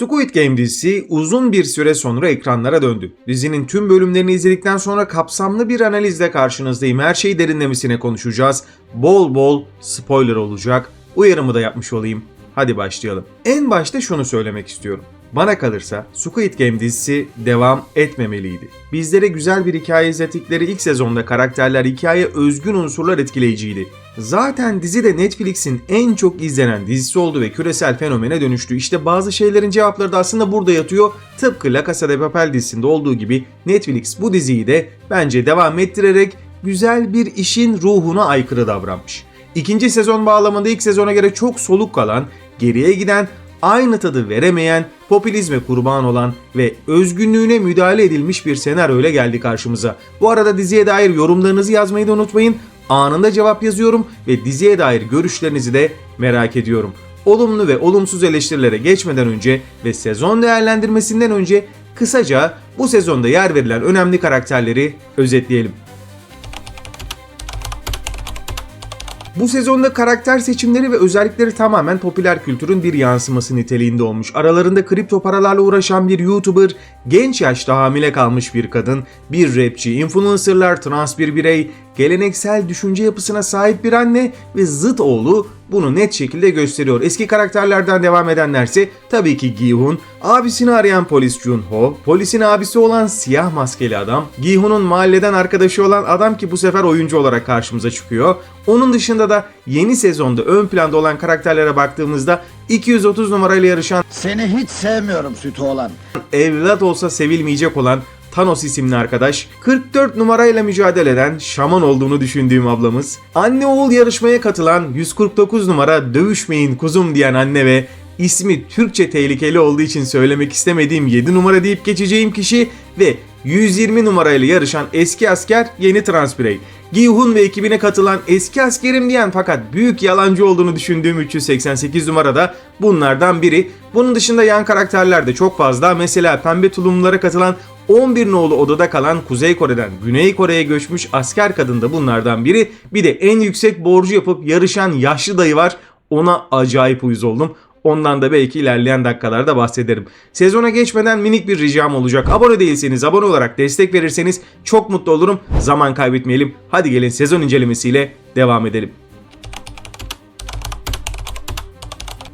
Squid Game dizisi uzun bir süre sonra ekranlara döndü. Dizinin tüm bölümlerini izledikten sonra kapsamlı bir analizle karşınızdayım. Her şeyi derinlemesine konuşacağız. Bol bol spoiler olacak. Uyarımı da yapmış olayım. Hadi başlayalım. En başta şunu söylemek istiyorum. Bana kalırsa Squid Game dizisi devam etmemeliydi. Bizlere güzel bir hikaye izlettikleri ilk sezonda karakterler, hikaye, özgün unsurlar etkileyiciydi. Zaten dizi de Netflix'in en çok izlenen dizisi oldu ve küresel fenomene dönüştü. İşte bazı şeylerin cevapları da aslında burada yatıyor. Tıpkı La Casa de Papel dizisinde olduğu gibi Netflix bu diziyi de bence devam ettirerek güzel bir işin ruhuna aykırı davranmış. İkinci sezon bağlamında ilk sezona göre çok soluk kalan, geriye giden, aynı tadı veremeyen, popülizme kurban olan ve özgünlüğüne müdahale edilmiş bir senaryo ile geldi karşımıza. Bu arada diziye dair yorumlarınızı yazmayı da unutmayın. Anında cevap yazıyorum ve diziye dair görüşlerinizi de merak ediyorum. Olumlu ve olumsuz eleştirilere geçmeden önce ve sezon değerlendirmesinden önce kısaca bu sezonda yer verilen önemli karakterleri özetleyelim. Bu sezonda karakter seçimleri ve özellikleri tamamen popüler kültürün bir yansıması niteliğinde olmuş. Aralarında kripto paralarla uğraşan bir YouTuber, genç yaşta hamile kalmış bir kadın, bir rapçi, influencerlar, trans bir birey, geleneksel düşünce yapısına sahip bir anne ve zıt oğlu bunu net şekilde gösteriyor. Eski karakterlerden devam edenlerse tabii ki Gi-hun, abisini arayan polis Jun-ho, polisin abisi olan siyah maskeli adam, Gi-hun'un mahalleden arkadaşı olan adam ki bu sefer oyuncu olarak karşımıza çıkıyor. Onun dışında da yeni sezonda ön planda olan karakterlere baktığımızda 230 numarayla yarışan Seni hiç sevmiyorum sütü olan. evlat olsa sevilmeyecek olan Thanos isimli arkadaş, 44 numarayla mücadele eden şaman olduğunu düşündüğüm ablamız, anne oğul yarışmaya katılan 149 numara dövüşmeyin kuzum diyen anne ve ismi Türkçe tehlikeli olduğu için söylemek istemediğim 7 numara deyip geçeceğim kişi ve 120 numarayla yarışan eski asker yeni trans birey. Gi-hun ve ekibine katılan eski askerim diyen fakat büyük yalancı olduğunu düşündüğüm 388 numarada bunlardan biri. Bunun dışında yan karakterler de çok fazla. Mesela pembe tulumlara katılan 11 nolu odada kalan Kuzey Kore'den Güney Kore'ye göçmüş asker kadın da bunlardan biri. Bir de en yüksek borcu yapıp yarışan yaşlı dayı var. Ona acayip uyuz oldum. Ondan da belki ilerleyen dakikalarda bahsederim. Sezona geçmeden minik bir ricam olacak. Abone değilseniz abone olarak destek verirseniz çok mutlu olurum. Zaman kaybetmeyelim. Hadi gelin sezon incelemesiyle devam edelim.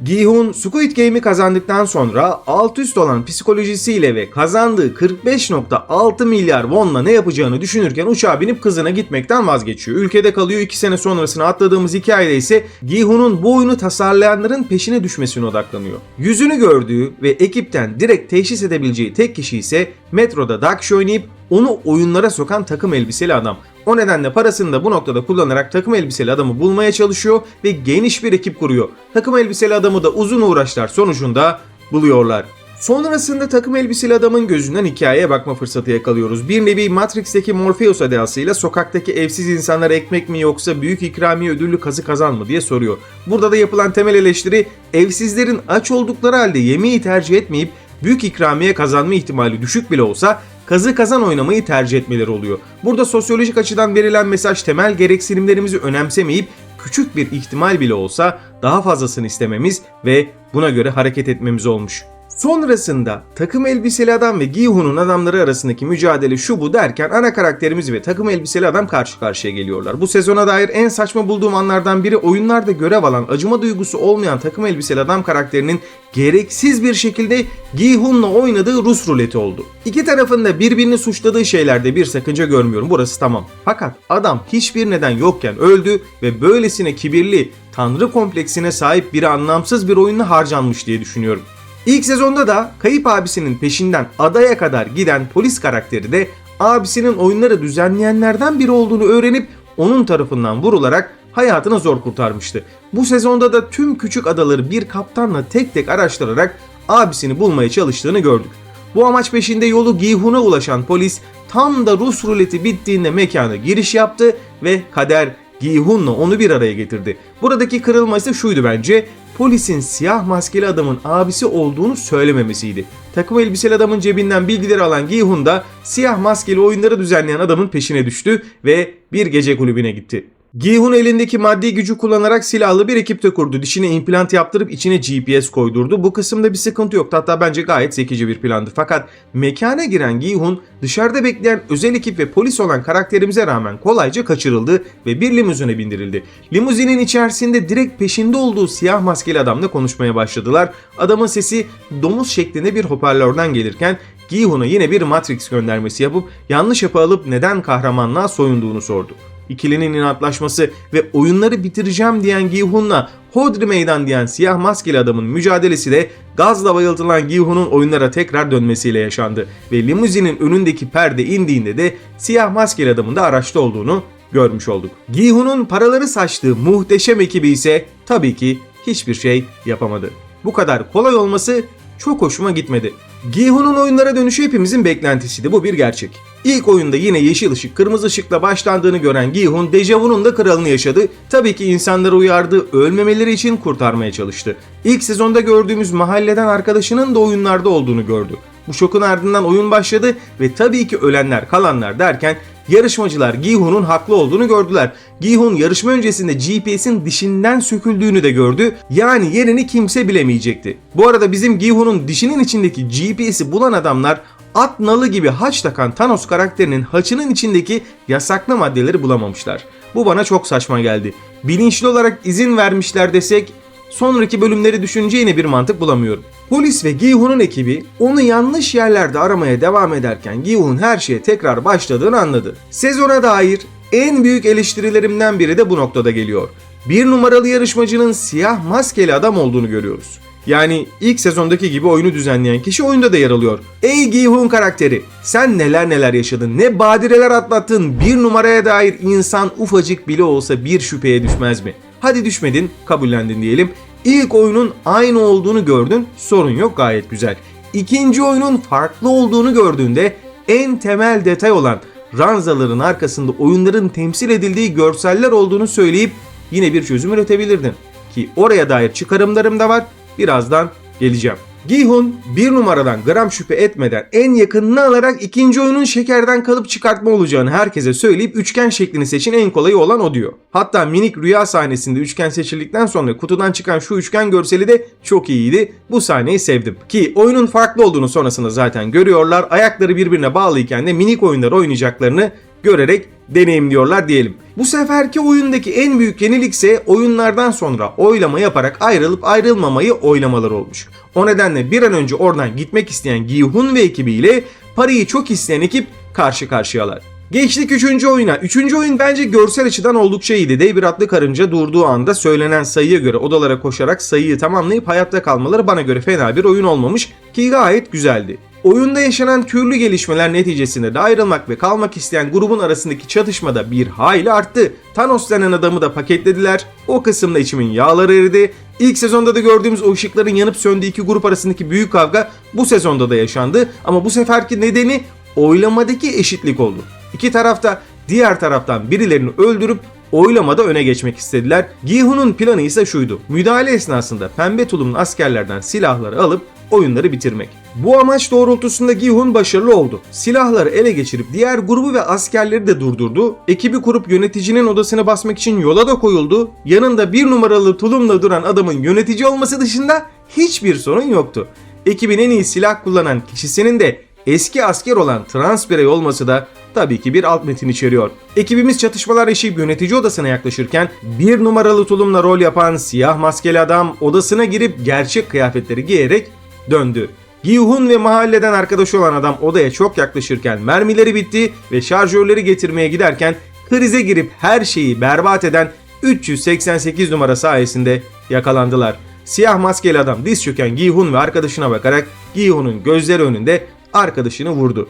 Gi-hun Squid Game'i kazandıktan sonra alt üst olan psikolojisiyle ve kazandığı 45.6 milyar wonla ne yapacağını düşünürken uçağa binip kızına gitmekten vazgeçiyor. Ülkede kalıyor 2 sene sonrasını atladığımız hikayede ise Gi-hun'un bu oyunu tasarlayanların peşine düşmesine odaklanıyor. Yüzünü gördüğü ve ekipten direkt teşhis edebileceği tek kişi ise metroda Dakshi oynayıp onu oyunlara sokan takım elbiseli adam. O nedenle parasını da bu noktada kullanarak takım elbiseli adamı bulmaya çalışıyor ve geniş bir ekip kuruyor. Takım elbiseli adamı da uzun uğraşlar sonucunda buluyorlar. Sonrasında takım elbiseli adamın gözünden hikayeye bakma fırsatı yakalıyoruz. Bir nevi Matrix'teki Morpheus edasıyla sokaktaki evsiz insanlara ekmek mi yoksa büyük ikramiye ödüllü kazı kazan mı diye soruyor. Burada da yapılan temel eleştiri evsizlerin aç oldukları halde yemeği tercih etmeyip büyük ikramiye kazanma ihtimali düşük bile olsa kazı kazan oynamayı tercih etmeleri oluyor. Burada sosyolojik açıdan verilen mesaj temel gereksinimlerimizi önemsemeyip küçük bir ihtimal bile olsa daha fazlasını istememiz ve buna göre hareket etmemiz olmuş. Sonrasında takım elbiseli adam ve Gi-hun'un adamları arasındaki mücadele şu bu derken ana karakterimiz ve takım elbiseli adam karşı karşıya geliyorlar. Bu sezona dair en saçma bulduğum anlardan biri oyunlarda görev alan acıma duygusu olmayan takım elbiseli adam karakterinin gereksiz bir şekilde Gi-hun'la oynadığı Rus ruleti oldu. İki tarafın da birbirini suçladığı şeylerde bir sakınca görmüyorum burası tamam. Fakat adam hiçbir neden yokken öldü ve böylesine kibirli, tanrı kompleksine sahip biri anlamsız bir oyunla harcanmış diye düşünüyorum. İlk sezonda da kayıp abisinin peşinden adaya kadar giden polis karakteri de abisinin oyunları düzenleyenlerden biri olduğunu öğrenip onun tarafından vurularak hayatını zor kurtarmıştı. Bu sezonda da tüm küçük adaları bir kaptanla tek tek araştırarak abisini bulmaya çalıştığını gördük. Bu amaç peşinde yolu Gihun'a ulaşan polis tam da Rus ruleti bittiğinde mekana giriş yaptı ve kader Gihun'la onu bir araya getirdi. Buradaki kırılma ise şuydu bence. Polisin siyah maskeli adamın abisi olduğunu söylememesiydi. Takım elbiseli adamın cebinden bilgileri alan Gihun da siyah maskeli oyunları düzenleyen adamın peşine düştü ve bir gece kulübüne gitti. Gi-hun elindeki maddi gücü kullanarak silahlı bir ekip de kurdu. Dişine implant yaptırıp içine GPS koydurdu. Bu kısımda bir sıkıntı yoktu. Hatta bence gayet zekice bir plandı. Fakat mekana giren Gi-hun dışarıda bekleyen özel ekip ve polis olan karakterimize rağmen kolayca kaçırıldı ve bir limuzine bindirildi. Limuzinin içerisinde direkt peşinde olduğu siyah maskeli adamla konuşmaya başladılar. Adamın sesi domuz şeklinde bir hoparlörden gelirken Gi-hun'a yine bir Matrix göndermesi yapıp yanlış yapı alıp neden kahramanlığa soyunduğunu sordu. İkilinin inatlaşması ve oyunları bitireceğim diyen Gi-hun'la Hodri meydan diyen siyah maskeli adamın mücadelesi de gazla bayıltılan Gi-hun'un oyunlara tekrar dönmesiyle yaşandı ve limuzinin önündeki perde indiğinde de siyah maskeli adamın da araçta olduğunu görmüş olduk. Gi-hun'un paraları saçtığı muhteşem ekibi ise tabii ki hiçbir şey yapamadı. Bu kadar kolay olması çok hoşuma gitmedi. Gi-hun'un oyunlara dönüşü hepimizin beklentisiydi. Bu bir gerçek. İlk oyunda yine yeşil ışık, kırmızı ışıkla başlandığını gören Gi-hun, Dejavu'nun da kralını yaşadı. Tabii ki insanları uyardı, ölmemeleri için kurtarmaya çalıştı. İlk sezonda gördüğümüz mahalleden arkadaşının da oyunlarda olduğunu gördü. Bu şokun ardından oyun başladı ve tabii ki ölenler kalanlar derken yarışmacılar Gi-hun'un haklı olduğunu gördüler. Gi-hun yarışma öncesinde GPS'in dişinden söküldüğünü de gördü. Yani yerini kimse bilemeyecekti. Bu arada bizim Gi-hun'un dişinin içindeki GPS'i bulan adamlar at nalı gibi haç takan Thanos karakterinin haçının içindeki yasaklı maddeleri bulamamışlar. Bu bana çok saçma geldi. Bilinçli olarak izin vermişler desek sonraki bölümleri düşünce yine bir mantık bulamıyorum. Polis ve Gi-hun'un ekibi onu yanlış yerlerde aramaya devam ederken Gi-hun her şeye tekrar başladığını anladı. Sezona dair en büyük eleştirilerimden biri de bu noktada geliyor. Bir numaralı yarışmacının siyah maskeli adam olduğunu görüyoruz. Yani ilk sezondaki gibi oyunu düzenleyen kişi oyunda da yer alıyor. Ey Gi-hun karakteri sen neler neler yaşadın ne badireler atlattın bir numaraya dair insan ufacık bile olsa bir şüpheye düşmez mi? Hadi düşmedin kabullendin diyelim. İlk oyunun aynı olduğunu gördün sorun yok gayet güzel. İkinci oyunun farklı olduğunu gördüğünde en temel detay olan ranzaların arkasında oyunların temsil edildiği görseller olduğunu söyleyip yine bir çözüm üretebilirdin. Ki oraya dair çıkarımlarım da var birazdan geleceğim. Gi-hun bir numaradan gram şüphe etmeden en yakınını alarak ikinci oyunun şekerden kalıp çıkartma olacağını herkese söyleyip üçgen şeklini seçin en kolayı olan o diyor. Hatta minik rüya sahnesinde üçgen seçildikten sonra kutudan çıkan şu üçgen görseli de çok iyiydi. Bu sahneyi sevdim. Ki oyunun farklı olduğunu sonrasında zaten görüyorlar. Ayakları birbirine bağlıyken de minik oyunlar oynayacaklarını görerek deneyimliyorlar diyelim. Bu seferki oyundaki en büyük yenilik ise oyunlardan sonra oylama yaparak ayrılıp ayrılmamayı oylamalar olmuş. O nedenle bir an önce oradan gitmek isteyen Gi-hun ve ekibiyle parayı çok isteyen ekip karşı karşıyalar. Geçtik 3. oyuna. 3. oyun bence görsel açıdan oldukça iyiydi. Dev bir atlı karınca durduğu anda söylenen sayıya göre odalara koşarak sayıyı tamamlayıp hayatta kalmaları bana göre fena bir oyun olmamış ki gayet güzeldi. Oyunda yaşanan türlü gelişmeler neticesinde de ayrılmak ve kalmak isteyen grubun arasındaki çatışmada bir hayli arttı. Thanos denen adamı da paketlediler. O kısımda içimin yağları eridi. İlk sezonda da gördüğümüz o ışıkların yanıp söndüğü iki grup arasındaki büyük kavga bu sezonda da yaşandı. Ama bu seferki nedeni oylamadaki eşitlik oldu. İki tarafta diğer taraftan birilerini öldürüp oylamada öne geçmek istediler. Gi-hun'un planı ise şuydu. Müdahale esnasında pembe tulumlu askerlerden silahları alıp oyunları bitirmek. Bu amaç doğrultusunda Gi-hun başarılı oldu. Silahları ele geçirip diğer grubu ve askerleri de durdurdu. Ekibi kurup yöneticinin odasına basmak için yola da koyuldu. Yanında bir numaralı tulumla duran adamın yönetici olması dışında hiçbir sorun yoktu. Ekibin en iyi silah kullanan kişisinin de eski asker olan trans olması da tabii ki bir alt metin içeriyor. Ekibimiz çatışmalar yaşayıp yönetici odasına yaklaşırken bir numaralı tulumla rol yapan siyah maskeli adam odasına girip gerçek kıyafetleri giyerek döndü. Gi-hun ve mahalleden arkadaş olan adam odaya çok yaklaşırken mermileri bitti ve şarjörleri getirmeye giderken krize girip her şeyi berbat eden 388 numara sayesinde yakalandılar. Siyah maskeli adam diz çöken Gi-hun ve arkadaşına bakarak Gi-hun'un gözleri önünde arkadaşını vurdu.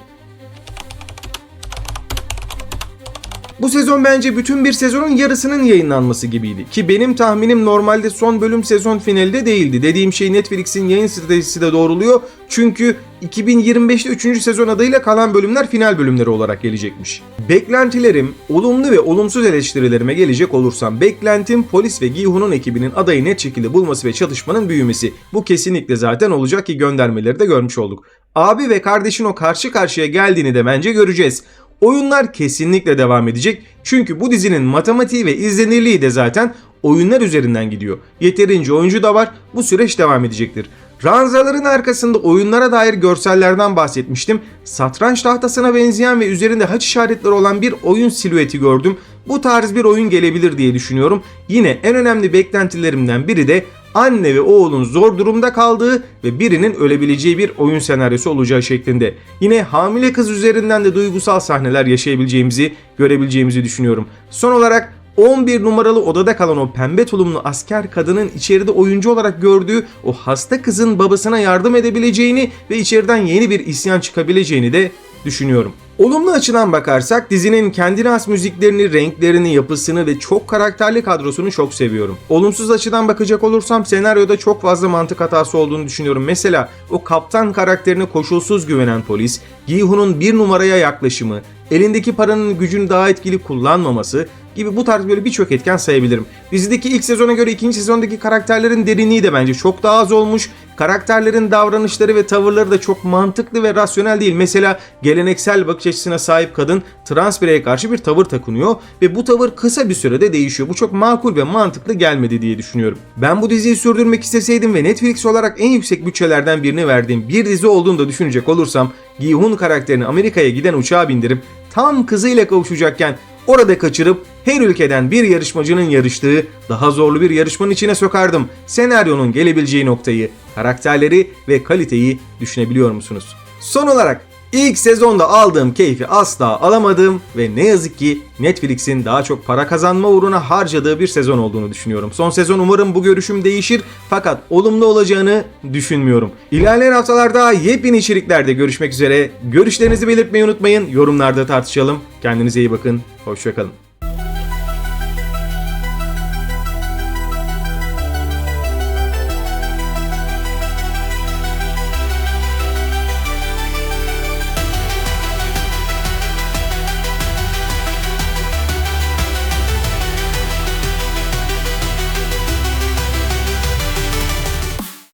Bu sezon bence bütün bir sezonun yarısının yayınlanması gibiydi. Ki benim tahminim normalde son bölüm sezon finalde değildi. Dediğim şey Netflix'in yayın stratejisi de doğruluyor. Çünkü 2025'te 3. sezon adıyla kalan bölümler final bölümleri olarak gelecekmiş. Beklentilerim, olumlu ve olumsuz eleştirilerime gelecek olursam beklentim polis ve Gi-hun'un ekibinin adayı net şekilde bulması ve çatışmanın büyümesi. Bu kesinlikle zaten olacak ki göndermeleri de görmüş olduk. Abi ve kardeşin o karşı karşıya geldiğini de bence göreceğiz. Oyunlar kesinlikle devam edecek. Çünkü bu dizinin matematiği ve izlenirliği de zaten oyunlar üzerinden gidiyor. Yeterince oyuncu da var. Bu süreç devam edecektir. Ranzaların arkasında oyunlara dair görsellerden bahsetmiştim. Satranç tahtasına benzeyen ve üzerinde haç işaretleri olan bir oyun silüeti gördüm. Bu tarz bir oyun gelebilir diye düşünüyorum. Yine en önemli beklentilerimden biri de anne ve oğlun zor durumda kaldığı ve birinin ölebileceği bir oyun senaryosu olacağı şeklinde. Yine hamile kız üzerinden de duygusal sahneler yaşayabileceğimizi, görebileceğimizi düşünüyorum. Son olarak 11 numaralı odada kalan o pembe tulumlu asker kadının içeride oyuncu olarak gördüğü o hasta kızın babasına yardım edebileceğini ve içeriden yeni bir isyan çıkabileceğini de düşünüyorum. Olumlu açıdan bakarsak dizinin kendine has müziklerini, renklerini, yapısını ve çok karakterli kadrosunu çok seviyorum. Olumsuz açıdan bakacak olursam senaryoda çok fazla mantık hatası olduğunu düşünüyorum. Mesela o kaptan karakterine koşulsuz güvenen polis, Gi-hun'un bir numaraya yaklaşımı, elindeki paranın gücünü daha etkili kullanmaması gibi bu tarz böyle birçok etken sayabilirim. Dizideki ilk sezona göre ikinci sezondaki karakterlerin derinliği de bence çok daha az olmuş. Karakterlerin davranışları ve tavırları da çok mantıklı ve rasyonel değil. Mesela geleneksel bakış açısına sahip kadın trans bireye karşı bir tavır takınıyor ve bu tavır kısa bir sürede değişiyor. Bu çok makul ve mantıklı gelmedi diye düşünüyorum. Ben bu diziyi sürdürmek isteseydim ve Netflix olarak en yüksek bütçelerden birini verdiğim bir dizi olduğunu da düşünecek olursam Gi-hun karakterini Amerika'ya giden uçağa bindirip tam kızıyla kavuşacakken orada kaçırıp her ülkeden bir yarışmacının yarıştığı daha zorlu bir yarışmanın içine sokardım. Senaryonun gelebileceği noktayı, karakterleri ve kaliteyi düşünebiliyor musunuz? Son olarak ilk sezonda aldığım keyfi asla alamadım ve ne yazık ki Netflix'in daha çok para kazanma uğruna harcadığı bir sezon olduğunu düşünüyorum. Son sezon umarım bu görüşüm değişir fakat olumlu olacağını düşünmüyorum. İlerleyen haftalarda yepyeni içeriklerde görüşmek üzere. Görüşlerinizi belirtmeyi unutmayın. Yorumlarda tartışalım. Kendinize iyi bakın. Hoşçakalın.